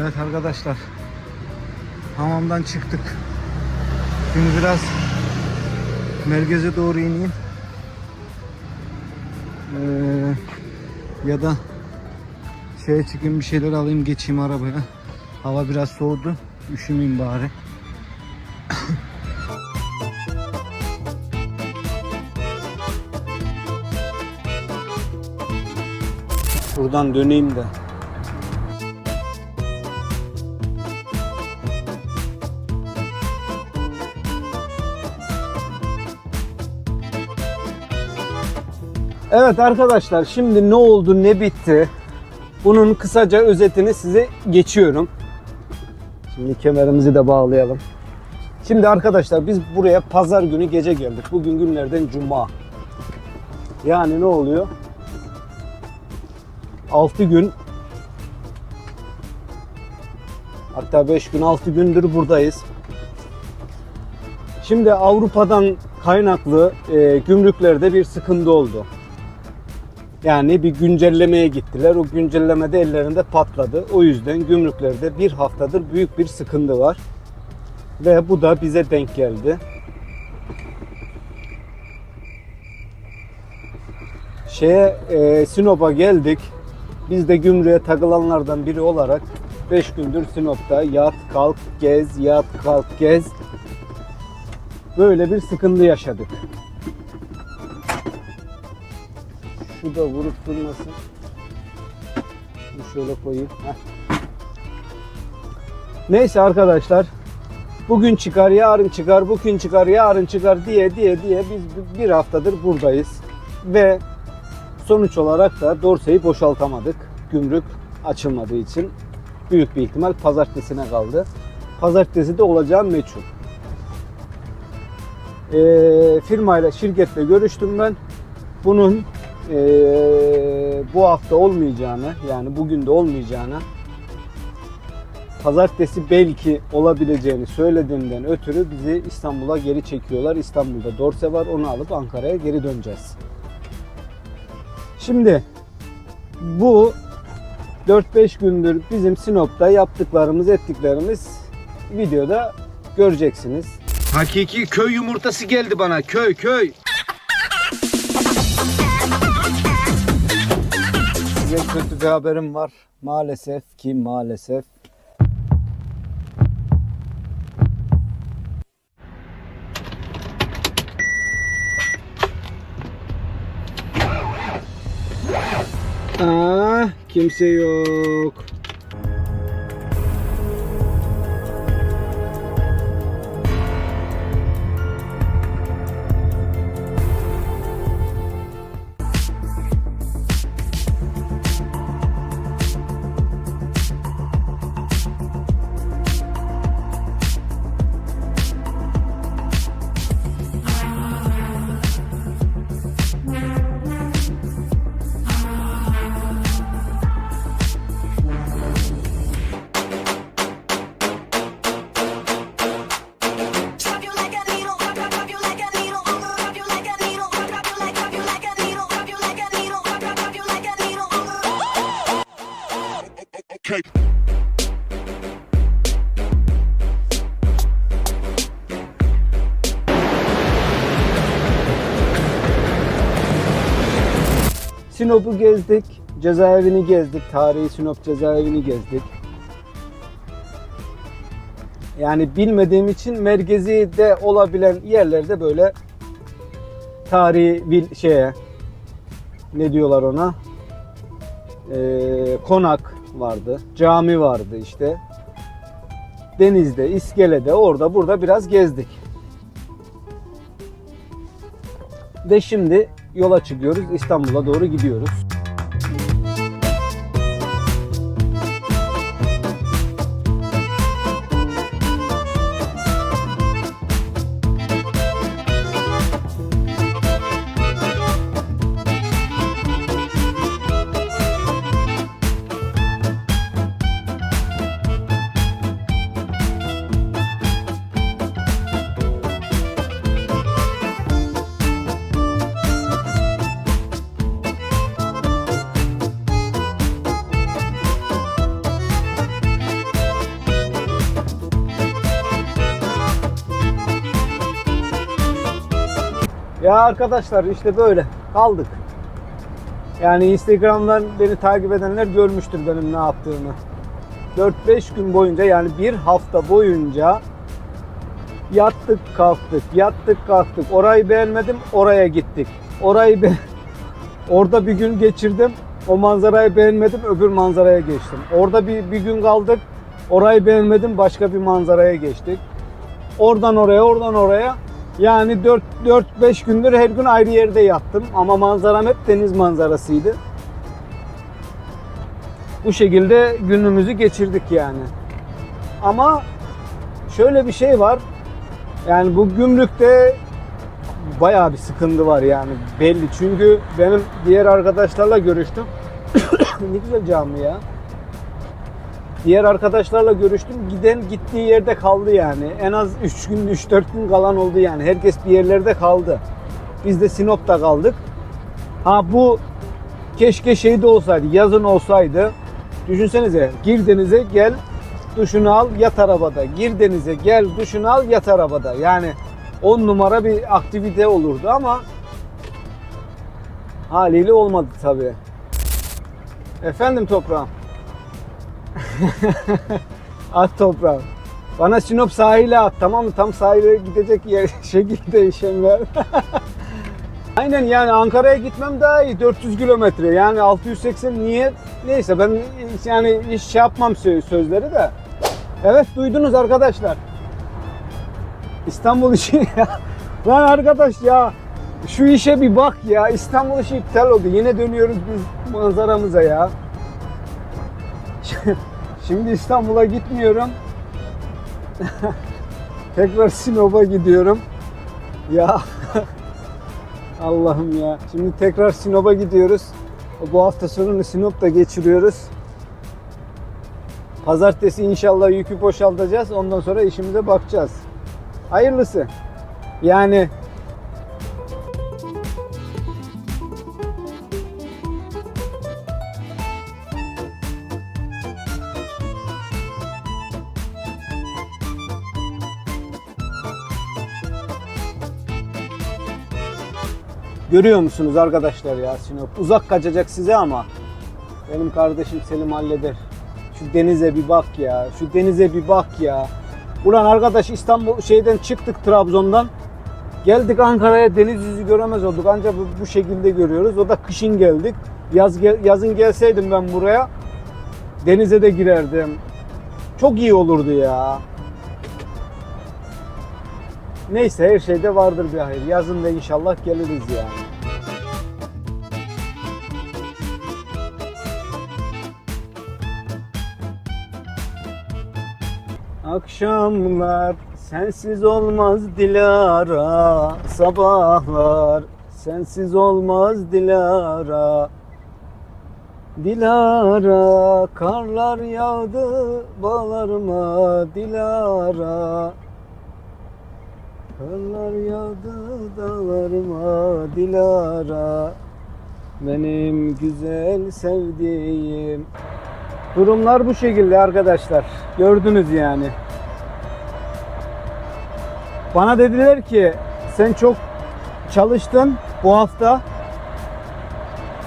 Evet arkadaşlar. Hamamdan çıktık. Şimdi biraz merkeze doğru ineyim. Ee, ya da şeye çıkayım bir şeyler alayım geçeyim arabaya. Hava biraz soğudu. Üşümeyeyim bari. Şuradan döneyim de. Evet arkadaşlar şimdi ne oldu ne bitti bunun kısaca özetini size geçiyorum. Şimdi kemerimizi de bağlayalım. Şimdi arkadaşlar biz buraya pazar günü gece geldik. Bugün günlerden cuma. Yani ne oluyor? 6 gün hatta 5 gün 6 gündür buradayız. Şimdi Avrupa'dan kaynaklı e, gümrüklerde bir sıkıntı oldu. Yani bir güncellemeye gittiler. O güncellemede ellerinde patladı. O yüzden gümrüklerde bir haftadır büyük bir sıkıntı var. Ve bu da bize denk geldi. Şeye e, Sinop'a geldik. Biz de gümrüğe takılanlardan biri olarak 5 gündür Sinop'ta yat kalk gez yat kalk gez böyle bir sıkıntı yaşadık. Şu da vurup durmasın. Bunu şöyle koyayım. Heh. Neyse arkadaşlar. Bugün çıkar, yarın çıkar, bugün çıkar, yarın çıkar diye diye diye biz bir haftadır buradayız. Ve sonuç olarak da dorseyi boşaltamadık. Gümrük açılmadığı için büyük bir ihtimal pazartesine kaldı. Pazartesi de olacağı meçhul. Ee, firmayla, şirketle görüştüm ben. Bunun ee, bu hafta olmayacağını yani bugün de olmayacağını pazartesi belki olabileceğini söylediğimden ötürü bizi İstanbul'a geri çekiyorlar. İstanbul'da dorse var onu alıp Ankara'ya geri döneceğiz. Şimdi bu 4-5 gündür bizim Sinop'ta yaptıklarımız ettiklerimiz videoda göreceksiniz. Hakiki köy yumurtası geldi bana köy köy. Size kötü bir haberim var. Maalesef ki maalesef. Aa, kimse yok. Sinop'u gezdik, cezaevini gezdik, tarihi Sinop cezaevini gezdik. Yani bilmediğim için merkezi de olabilen yerlerde böyle tarihi bir şeye ne diyorlar ona Ee, konak vardı, cami vardı işte. Denizde, İskele'de, orada burada biraz gezdik. Ve şimdi yola çıkıyoruz. İstanbul'a doğru gidiyoruz. Ya arkadaşlar işte böyle kaldık. Yani Instagram'dan beni takip edenler görmüştür benim ne yaptığımı. 4-5 gün boyunca yani bir hafta boyunca yattık kalktık, yattık kalktık. Orayı beğenmedim, oraya gittik. Orayı be Orada bir gün geçirdim. O manzarayı beğenmedim, öbür manzaraya geçtim. Orada bir, bir gün kaldık. Orayı beğenmedim, başka bir manzaraya geçtik. Oradan oraya, oradan oraya. Yani 4-5 gündür her gün ayrı yerde yattım. Ama manzaram hep deniz manzarasıydı. Bu şekilde günümüzü geçirdik yani. Ama şöyle bir şey var. Yani bu gümrükte bayağı bir sıkıntı var yani belli. Çünkü benim diğer arkadaşlarla görüştüm. ne güzel cami ya. Diğer arkadaşlarla görüştüm. Giden gittiği yerde kaldı yani. En az 3 gün, 3-4 gün kalan oldu yani. Herkes bir yerlerde kaldı. Biz de Sinop'ta kaldık. Ha bu keşke şeyde olsaydı, yazın olsaydı. Düşünsenize gir denize gel duşunu al yat arabada. Gir denize gel duşunu al yat arabada. Yani 10 numara bir aktivite olurdu ama haliyle olmadı tabii. Efendim toprağım. at toprağım. Bana Sinop sahile at tamam mı? Tam sahile gidecek yer şekilde işem ver. Aynen yani Ankara'ya gitmem daha iyi 400 kilometre. Yani 680 niye? Neyse ben yani hiç şey yapmam sö- sözleri de. Evet duydunuz arkadaşlar. İstanbul işi lan arkadaş ya şu işe bir bak ya. İstanbul işi iptal oldu. Yine dönüyoruz biz manzaramıza ya şimdi İstanbul'a gitmiyorum tekrar Sinop'a gidiyorum ya Allah'ım ya. Şimdi tekrar Sinop'a gidiyoruz. Bu hafta sonunu Sinop'ta geçiriyoruz. Pazartesi inşallah yükü boşaltacağız. Ondan sonra işimize bakacağız. Hayırlısı. Yani Görüyor musunuz arkadaşlar ya Sinop? Uzak kaçacak size ama benim kardeşim Selim halleder. Şu denize bir bak ya. Şu denize bir bak ya. Ulan arkadaş İstanbul şeyden çıktık Trabzon'dan. Geldik Ankara'ya deniz yüzü göremez olduk. Ancak bu, bu şekilde görüyoruz. O da kışın geldik. Yaz gel- yazın gelseydim ben buraya denize de girerdim. Çok iyi olurdu ya. Neyse her şeyde vardır bir hayır. Yazın da inşallah geliriz yani. Akşamlar. Sensiz olmaz Dilara Sabahlar. Sensiz olmaz Dilara. Dilara karlar yağdı bağlarıma Dilara. Karlar yağdı dağlarıma Dilara. Benim güzel sevdiğim. Durumlar bu şekilde arkadaşlar. Gördünüz yani. Bana dediler ki sen çok çalıştın bu hafta.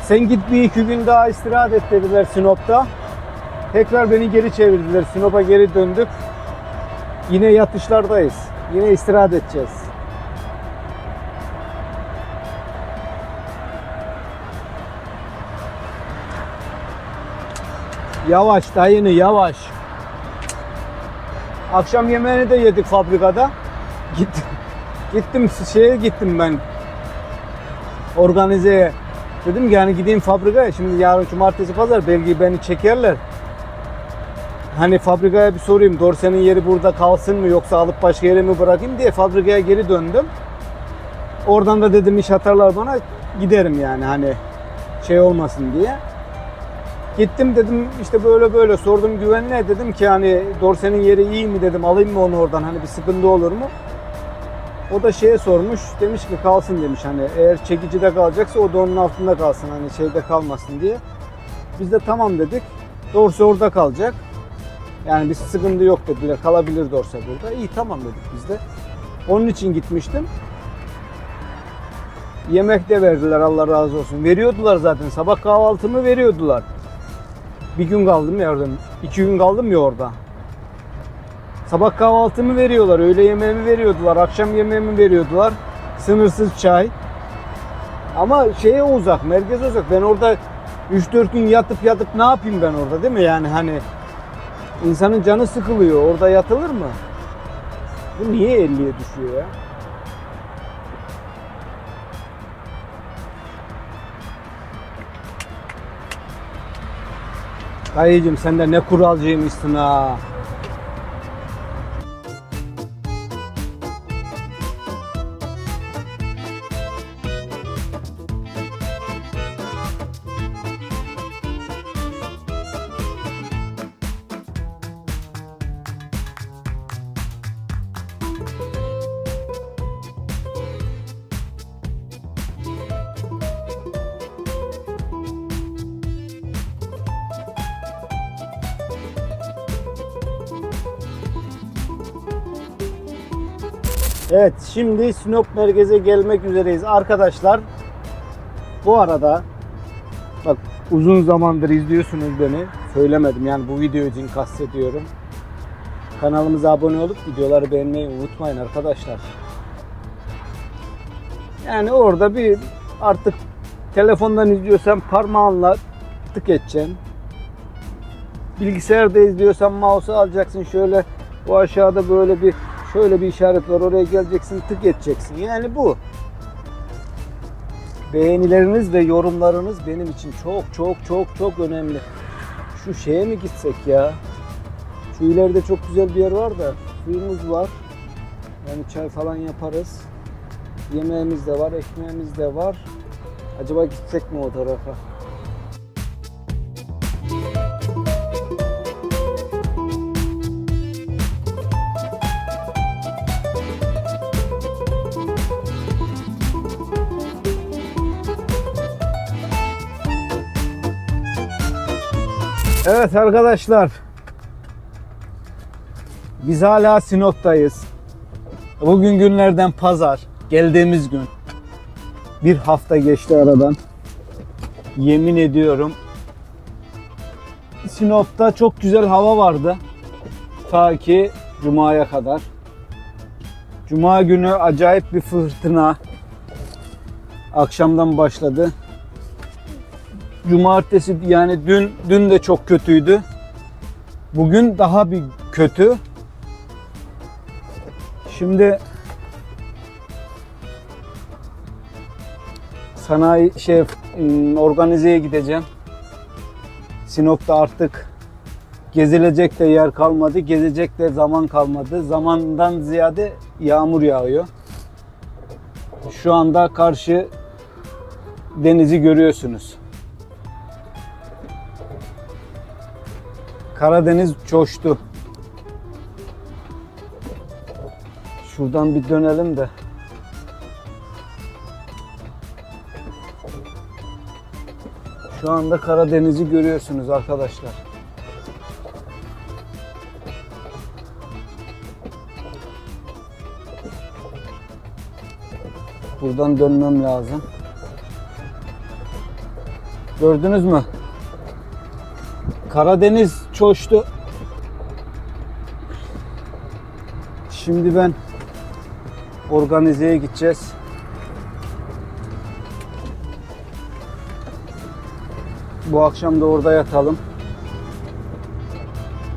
Sen git bir iki gün daha istirahat et dediler Sinop'ta. Tekrar beni geri çevirdiler. Sinop'a geri döndük. Yine yatışlardayız. Yine istirahat edeceğiz. Yavaş dayını yavaş. Akşam yemeğini de yedik fabrikada. Gittim. Gittim şeye gittim ben. Organizeye. Dedim ki yani gideyim fabrikaya. Şimdi yarın cumartesi pazar belki beni çekerler. Hani fabrikaya bir sorayım. Dorsenin yeri burada kalsın mı yoksa alıp başka yere mi bırakayım diye fabrikaya geri döndüm. Oradan da dedim iş atarlar bana giderim yani hani şey olmasın diye. Gittim dedim işte böyle böyle sordum güvenliğe dedim ki hani dorsenin yeri iyi mi dedim alayım mı onu oradan hani bir sıkıntı olur mu? O da şeye sormuş demiş ki kalsın demiş hani eğer çekicide kalacaksa o da onun altında kalsın hani şeyde kalmasın diye. Biz de tamam dedik. Dorse orada kalacak. Yani bir sıkıntı yok dediler kalabilir dorse burada. İyi tamam dedik biz de. Onun için gitmiştim. Yemek de verdiler Allah razı olsun. Veriyordular zaten. Sabah kahvaltımı veriyordular. Bir gün kaldım ya orada. iki gün kaldım ya orada. Sabah kahvaltımı veriyorlar. Öğle yemeğimi veriyordular. Akşam yemeğimi veriyordular. Sınırsız çay. Ama şeye uzak, merkeze uzak. Ben orada 3-4 gün yatıp yatıp ne yapayım ben orada değil mi? Yani hani insanın canı sıkılıyor. Orada yatılır mı? Bu niye 50'ye düşüyor ya? Dayıcım sen de ne kuralcıymışsın ha. Evet şimdi Sinop merkeze gelmek üzereyiz. Arkadaşlar bu arada bak uzun zamandır izliyorsunuz beni. Söylemedim yani bu video için kastediyorum. Kanalımıza abone olup videoları beğenmeyi unutmayın arkadaşlar. Yani orada bir artık telefondan izliyorsan parmağınla tık edeceksin. Bilgisayarda izliyorsan mouse'u alacaksın şöyle bu aşağıda böyle bir şöyle bir işaret var oraya geleceksin tık edeceksin. Yani bu. Beğenileriniz ve yorumlarınız benim için çok çok çok çok önemli. Şu şeye mi gitsek ya? Şu ileride çok güzel bir yer var da suyumuz var. Yani çay falan yaparız. Yemeğimiz de var, ekmeğimiz de var. Acaba gitsek mi o tarafa? Evet arkadaşlar. Biz hala Sinop'tayız. Bugün günlerden pazar. Geldiğimiz gün. Bir hafta geçti aradan. Yemin ediyorum. Sinop'ta çok güzel hava vardı. Ta ki Cuma'ya kadar. Cuma günü acayip bir fırtına. Akşamdan başladı. Cumartesi yani dün dün de çok kötüydü. Bugün daha bir kötü. Şimdi sanayi şey organizeye gideceğim. Sinop'ta artık gezilecek de yer kalmadı, gezecek de zaman kalmadı. Zamandan ziyade yağmur yağıyor. Şu anda karşı denizi görüyorsunuz. Karadeniz coştu. Şuradan bir dönelim de. Şu anda Karadeniz'i görüyorsunuz arkadaşlar. Buradan dönmem lazım. Gördünüz mü? Karadeniz coştu. Şimdi ben organizeye gideceğiz. Bu akşam da orada yatalım.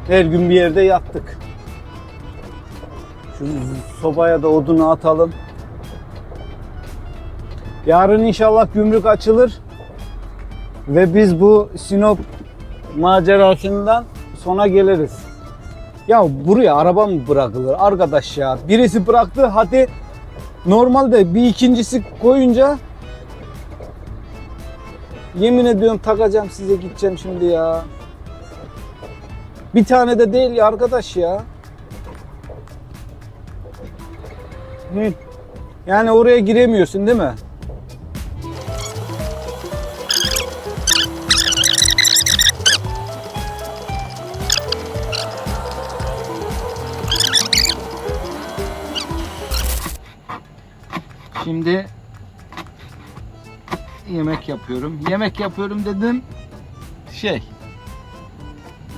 Her gün bir yerde yattık. Şu sobaya da odunu atalım. Yarın inşallah gümrük açılır. Ve biz bu Sinop macerasından sona geliriz. Ya buraya araba mı bırakılır arkadaş ya? Birisi bıraktı hadi normalde bir ikincisi koyunca yemin ediyorum takacağım size gideceğim şimdi ya. Bir tane de değil ya arkadaş ya. Yani oraya giremiyorsun değil mi? Şimdi yemek yapıyorum. Yemek yapıyorum dedim şey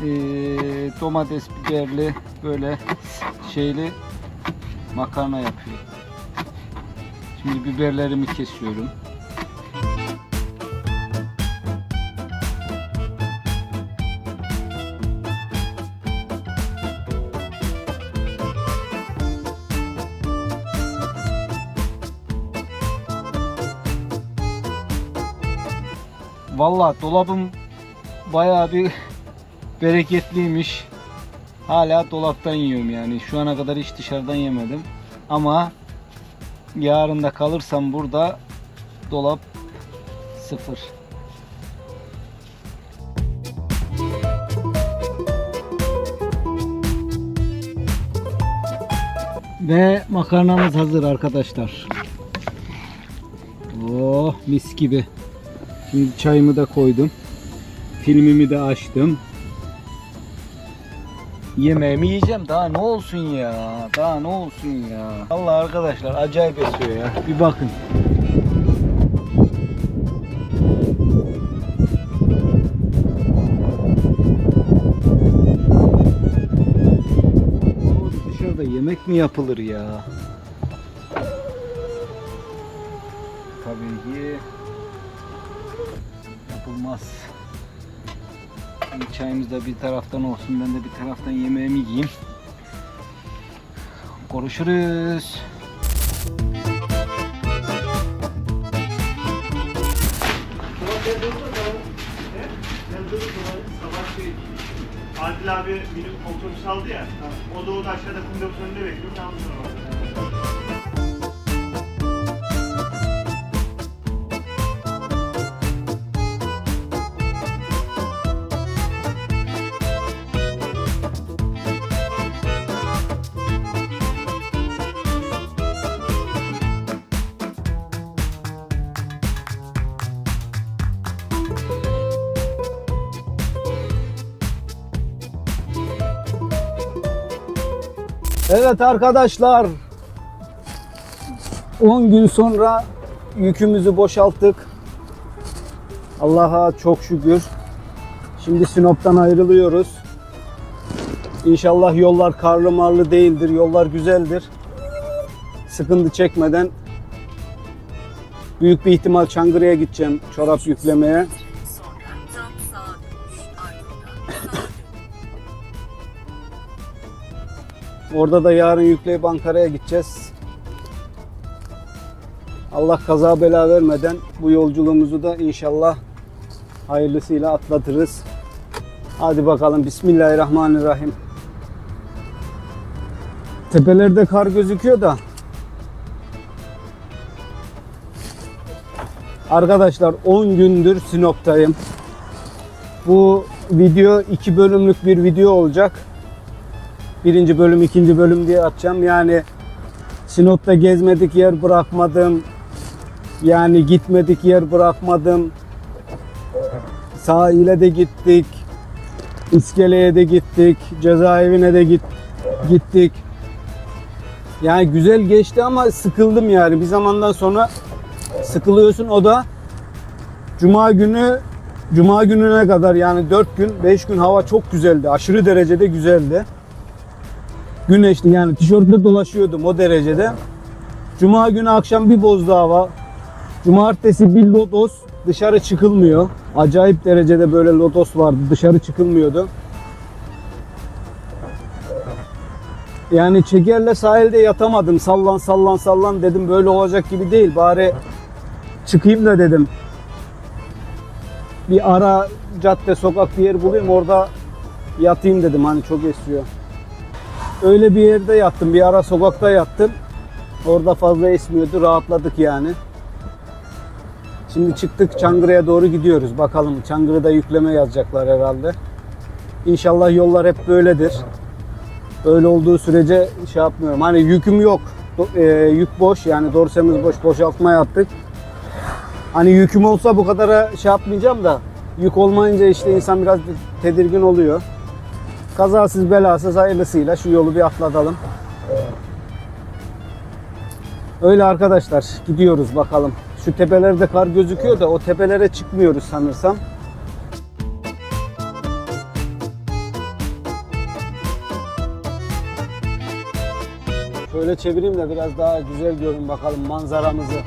eee, domates biberli böyle şeyli makarna yapıyorum. Şimdi biberlerimi kesiyorum. Vallahi dolabım bayağı bir bereketliymiş. Hala dolaptan yiyorum yani. Şu ana kadar hiç dışarıdan yemedim. Ama yarın da kalırsam burada dolap sıfır. Ve makarnamız hazır arkadaşlar. Oh mis gibi. Şimdi çayımı da koydum. Filmimi de açtım. Yemeğimi yiyeceğim. Daha ne olsun ya? Daha ne olsun ya? Allah arkadaşlar acayip esiyor ya. Bir bakın. Dışarıda yemek mi yapılır ya? Tabii ki yapılmaz. Çayımız da bir taraftan olsun. Ben de bir taraftan yemeğimi yiyeyim. Görüşürüz. Adil abi benim otobüs aldı ya. O da o da aşağıda kundakın önünde bekliyor. Ben bu Evet arkadaşlar. 10 gün sonra yükümüzü boşalttık. Allah'a çok şükür. Şimdi Sinop'tan ayrılıyoruz. İnşallah yollar karlı marlı değildir. Yollar güzeldir. Sıkıntı çekmeden büyük bir ihtimal Çankırı'ya gideceğim çorap yüklemeye. Orada da yarın yükleyip Ankara'ya gideceğiz. Allah kaza bela vermeden bu yolculuğumuzu da inşallah hayırlısıyla atlatırız. Hadi bakalım Bismillahirrahmanirrahim. Tepelerde kar gözüküyor da. Arkadaşlar 10 gündür Sinop'tayım. Bu video iki bölümlük bir video olacak birinci bölüm, ikinci bölüm diye atacağım. Yani Sinop'ta gezmedik yer bırakmadım. Yani gitmedik yer bırakmadım. Sahile de gittik. İskele'ye de gittik. Cezaevine de git, gittik. Yani güzel geçti ama sıkıldım yani. Bir zamandan sonra sıkılıyorsun. O da Cuma günü Cuma gününe kadar yani 4 gün 5 gün hava çok güzeldi. Aşırı derecede güzeldi güneşli yani tişörtle dolaşıyordum o derecede. Cuma günü akşam bir bozdu hava. Cumartesi bir lodos dışarı çıkılmıyor. Acayip derecede böyle lodos vardı dışarı çıkılmıyordu. Yani çekerle sahilde yatamadım. Sallan sallan sallan dedim böyle olacak gibi değil. Bari çıkayım da dedim. Bir ara cadde sokak bir yer bulayım orada yatayım dedim hani çok esiyor. Öyle bir yerde yattım. Bir ara sokakta yattım. Orada fazla esmiyordu. Rahatladık yani. Şimdi çıktık Çankırı'ya doğru gidiyoruz. Bakalım Çankırı'da yükleme yazacaklar herhalde. İnşallah yollar hep böyledir. Öyle olduğu sürece şey yapmıyorum. Hani yüküm yok. E, yük boş yani dorsemiz boş. Boşaltma yaptık. Hani yüküm olsa bu kadara şey yapmayacağım da yük olmayınca işte insan biraz tedirgin oluyor. Kazasız belasız hayırlısıyla şu yolu bir atlatalım. Öyle arkadaşlar gidiyoruz bakalım. Şu tepelerde kar gözüküyor da o tepelere çıkmıyoruz sanırsam. Şöyle çevireyim de biraz daha güzel görün bakalım manzaramızı.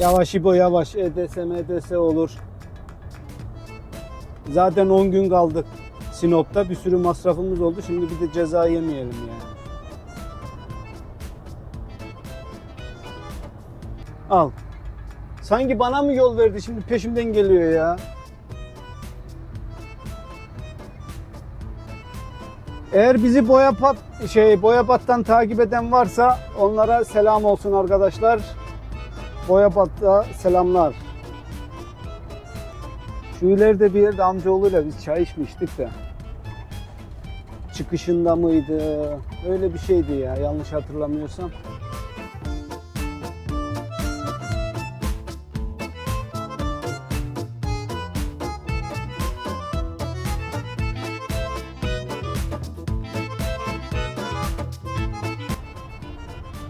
Yavaş İbo yavaş. EDS MDS olur. Zaten 10 gün kaldık Sinop'ta. Bir sürü masrafımız oldu. Şimdi bir de ceza yemeyelim yani. Al. Sanki bana mı yol verdi şimdi peşimden geliyor ya. Eğer bizi Boyapat şey Boyapat'tan takip eden varsa onlara selam olsun arkadaşlar. Boyabat'ta selamlar. Şu ileride bir yerde amcaoğluyla biz çay içmiştik de. Çıkışında mıydı? Öyle bir şeydi ya yanlış hatırlamıyorsam.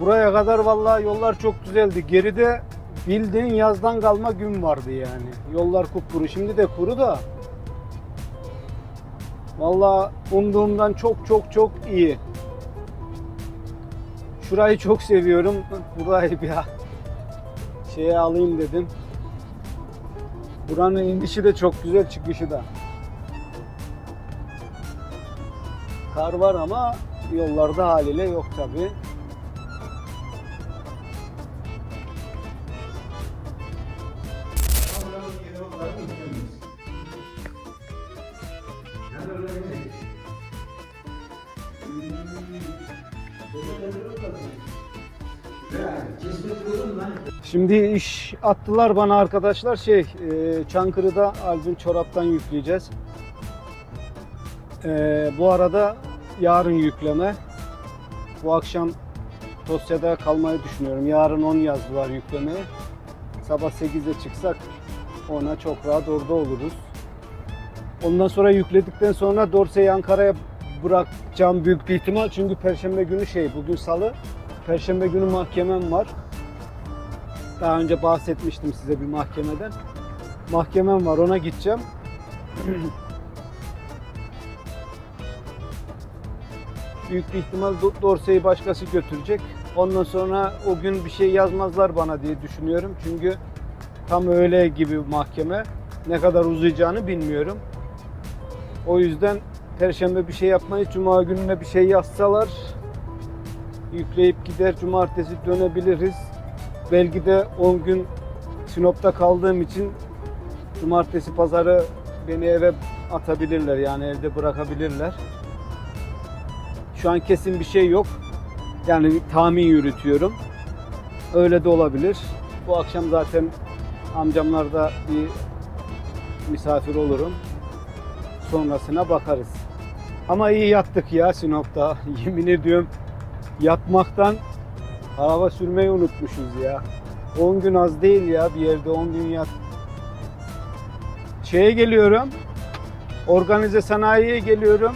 Buraya kadar vallahi yollar çok güzeldi. Geride bildiğin yazdan kalma gün vardı yani. Yollar kupkuru. Şimdi de kuru da. Vallahi umduğumdan çok çok çok iyi. Şurayı çok seviyorum. Burayı bir şeye alayım dedim. Buranın indişi de çok güzel, çıkışı da. Kar var ama yollarda haliyle yok tabii. Şimdi iş attılar bana arkadaşlar şey e, Çankırı'da albüm çoraptan yükleyeceğiz. E, bu arada yarın yükleme. Bu akşam Tosya'da kalmayı düşünüyorum. Yarın 10 yazdılar yüklemeye. Sabah 8'de çıksak ona çok rahat orada oluruz. Ondan sonra yükledikten sonra Dorsey'i Ankara'ya bırakacağım büyük bir ihtimal. Çünkü Perşembe günü şey, bugün Salı. Perşembe günü mahkemem var. Daha önce bahsetmiştim size bir mahkemeden. Mahkemem var, ona gideceğim. Büyük bir ihtimal Do- Dorsey'i başkası götürecek. Ondan sonra o gün bir şey yazmazlar bana diye düşünüyorum. Çünkü tam öyle gibi mahkeme. Ne kadar uzayacağını bilmiyorum. O yüzden Perşembe bir şey yapmayız. Cuma gününe bir şey yazsalar yükleyip gider. Cumartesi dönebiliriz. Belki de 10 gün Sinop'ta kaldığım için Cumartesi pazarı beni eve atabilirler. Yani evde bırakabilirler. Şu an kesin bir şey yok. Yani tahmin yürütüyorum. Öyle de olabilir. Bu akşam zaten amcamlarda bir misafir olurum. Sonrasına bakarız. Ama iyi yattık ya Sinop'ta. Yemin ediyorum yatmaktan araba sürmeyi unutmuşuz ya. 10 gün az değil ya bir yerde 10 gün yat. Şeye geliyorum. Organize sanayiye geliyorum.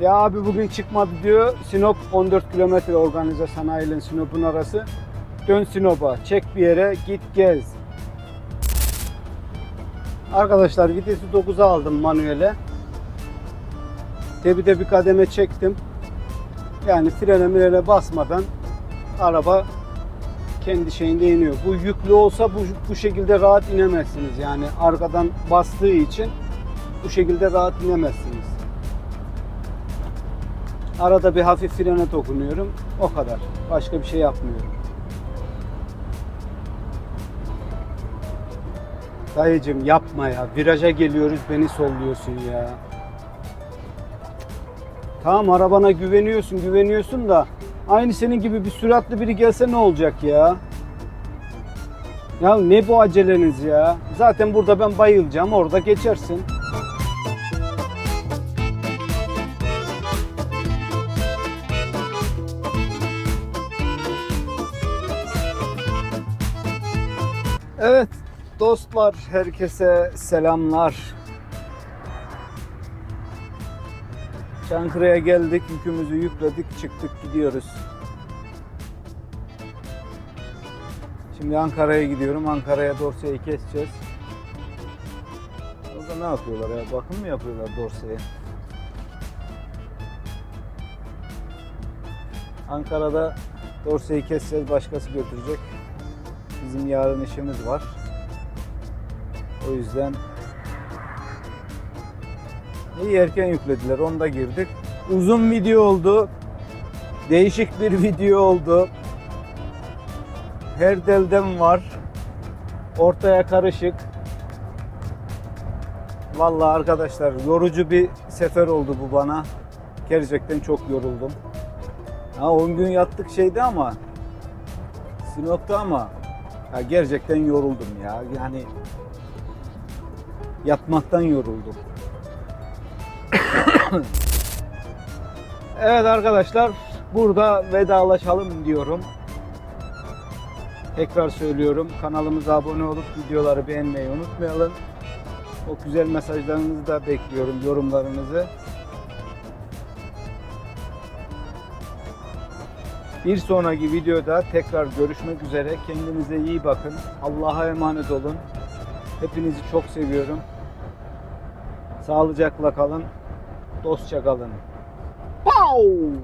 Ya abi bugün çıkmadı diyor. Sinop 14 kilometre organize sanayi ile Sinop'un arası. Dön Sinop'a. Çek bir yere git gez. Arkadaşlar vitesi 9'a aldım manuele. Tebide bir kademe çektim. Yani frene mirene basmadan araba kendi şeyinde iniyor. Bu yüklü olsa bu, bu şekilde rahat inemezsiniz. Yani arkadan bastığı için bu şekilde rahat inemezsiniz. Arada bir hafif frene dokunuyorum. O kadar. Başka bir şey yapmıyorum. Dayıcım yapma ya. Viraja geliyoruz beni solluyorsun ya. Tamam arabana güveniyorsun güveniyorsun da aynı senin gibi bir süratli biri gelse ne olacak ya? Ya ne bu aceleniz ya? Zaten burada ben bayılacağım orada geçersin. Evet dostlar herkese selamlar. Çankırı'ya geldik, yükümüzü yükledik, çıktık gidiyoruz. Şimdi Ankara'ya gidiyorum. Ankara'ya Dorsey'i keseceğiz. Orada ne yapıyorlar ya? Bakım mı yapıyorlar Dorsey'e? Ankara'da Dorsey'i keseceğiz, başkası götürecek. Bizim yarın işimiz var. O yüzden iyi erken yüklediler. Onda girdik. Uzun video oldu. Değişik bir video oldu. Her delden var. Ortaya karışık. Vallahi arkadaşlar yorucu bir sefer oldu bu bana. Gerçekten çok yoruldum. Ha 10 gün yattık şeyde ama Sinop'ta ama ya gerçekten yoruldum ya. Yani yatmaktan yoruldum. evet arkadaşlar burada vedalaşalım diyorum. Tekrar söylüyorum kanalımıza abone olup videoları beğenmeyi unutmayalım. O güzel mesajlarınızı da bekliyorum, yorumlarınızı. Bir sonraki videoda tekrar görüşmek üzere. Kendinize iyi bakın. Allah'a emanet olun. Hepinizi çok seviyorum. Sağlıcakla kalın. Dostça kalın. Pow!